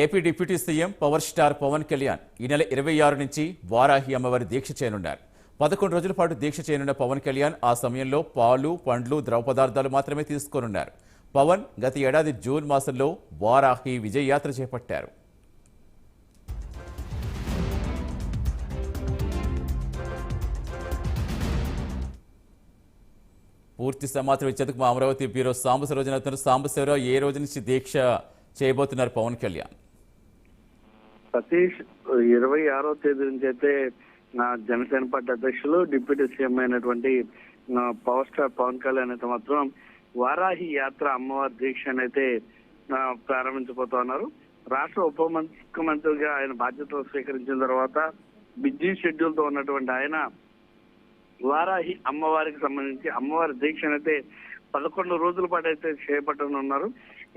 AP deputy CM power star Pavan Kalyan ఈ నెల ఇరవై ఆరు నుంచి వారాహి అమ్మవారి దీక్ష చేయనున్నారు. పదకొండు రోజుల పాటు దీక్ష చేయనున్న పవన్ కళ్యాణ్ ఆ సమయంలో పాలు పండ్లు ద్రవ పదార్థాలు మాత్రమే తీసుకోనున్నారు. పవన్ గత ఏడాది జూన్ మాసంలో వారాహి విజయ యాత్ర చేపట్టారు. పూర్తి సమాచారం ఇచ్చేందుకు మా అమరావతి బ్యూరో సాంబశివరావు సాంబశివరావు ఏ రోజు నుంచి దీక్ష చేయబోతున్నారు పవన్ కళ్యాణ్? సతీష్ ఇరవై ఆరో తేదీ నుంచి అయితే జనసేన పార్టీ అధ్యక్షులు డిప్యూటీ సీఎం అయినటువంటి పవర్ స్టార్ పవన్ కళ్యాణ్ అయితే మాత్రం వారాహి యాత్ర అమ్మవారి దీక్షను అయితే ప్రారంభించబోతా ప్రారంభించబోతున్నారు రాష్ట్ర ఉప ముఖ్యమంత్రిగా ఆయన బాధ్యతలు స్వీకరించిన తర్వాత బిజీ షెడ్యూల్తో ఉన్నటువంటి ఆయన వారాహి అమ్మవారికి సంబంధించి అమ్మవారి దీక్షను అయితే పదకొండు రోజుల పాటు అయితే చేపట్టనున్నారు.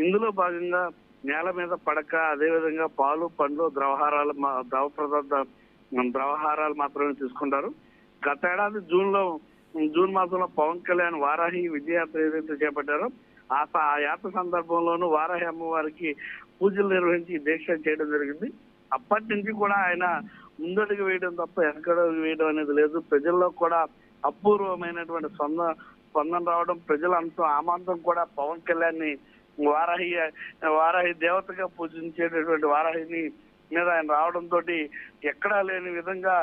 ఇందులో భాగంగా నేల మీద పడక అదేవిధంగా పాలు పండ్లు ద్రవహారాలు మా- ద్రవ పదార్థ ద్రవహారాలు మాత్రమే తీసుకుంటారు. గత ఏడాది జూన్లో జూన్ మాసంలో పవన్ కళ్యాణ్ వారాహి విజయయాత్ర ఏదైతే చేపట్టారో ఆ ఆ యాత్ర సందర్భంలోనూ వారాహి అమ్మవారికి పూజలు నిర్వహించి దీక్ష చేయడం జరిగింది. అప్పటి నుంచి కూడా ఆయన ముందడుగు వేయడం తప్ప వెనకడుగు వేయడం అనేది లేదు. ప్రజల్లో కూడా అపూర్వమైనటువంటి స్పందన స్పందన రావడం ప్రజలంతా ఆమాంతం కూడా పవన్ కళ్యాణ్ని వారాహి వారాహి దేవతగా పూజించేటటువంటి వారాహిని మీద ఆయన రావడం తోటి ఎక్కడా లేని విధంగా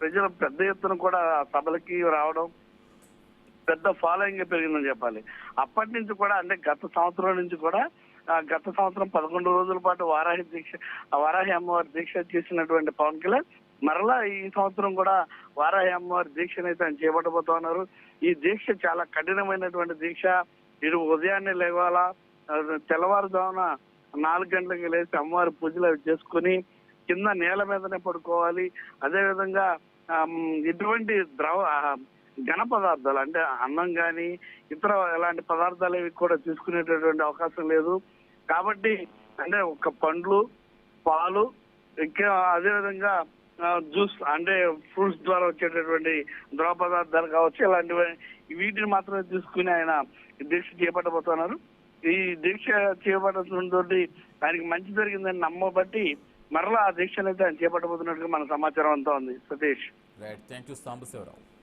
ప్రజలు పెద్ద ఎత్తున కూడా సభలకి రావడం పెద్ద ఫాలోయింగ్ పెరిగిందని చెప్పాలి. అప్పటి నుంచి కూడా అంటే గత సంవత్సరం నుంచి కూడా గత సంవత్సరం పదకొండు రోజుల పాటు వారాహి దీక్ష ఆ వారాహి అమ్మవారి దీక్ష చేసినటువంటి పవన్ కళ్యాణ్ మరలా ఈ సంవత్సరం కూడా వారాహి అమ్మవారి దీక్షనైతే అయితే ఆయన చేపట్టబోతున్నారు ఈ దీక్ష చాలా కఠినమైనటువంటి దీక్ష. ఇరు ఉదయాన్నే లేవాలా? తెల్లవారుజామున నాలుగు గంటలకు లేచి అమ్మవారి పూజలు అవి చేసుకుని కింద నేల మీదనే పడుకోవాలి. అదే విధంగా ద్రవ ఘన పదార్థాలు అంటే అన్నం కానీ ఇతర ఎలాంటి పదార్థాలు ఇవి కూడా తీసుకునేటటువంటి అవకాశం లేదు. కాబట్టి అంటే ఒక పండ్లు పాలు ఇంకా అదే విధంగా జ్యూస్ అంటే ఫ్రూట్స్ ద్వారా వచ్చేటటువంటి ద్రవ పదార్థాలు కావచ్చు ఇలాంటివి వీటిని మాత్రమే తీసుకుని ఆయన దీక్ష చేపట్టబోతున్నారు. ఈ దీక్ష చేపట్టడంతో ఆయనకి మంచి జరిగిందని నమ్మబట్టి మరలా ఆ దీక్షను అయితే ఆయన చేపట్టబోతున్నట్టుగా మన సమాచారం అంతా ఉంది. Satish. Right thank you Sambasivarao.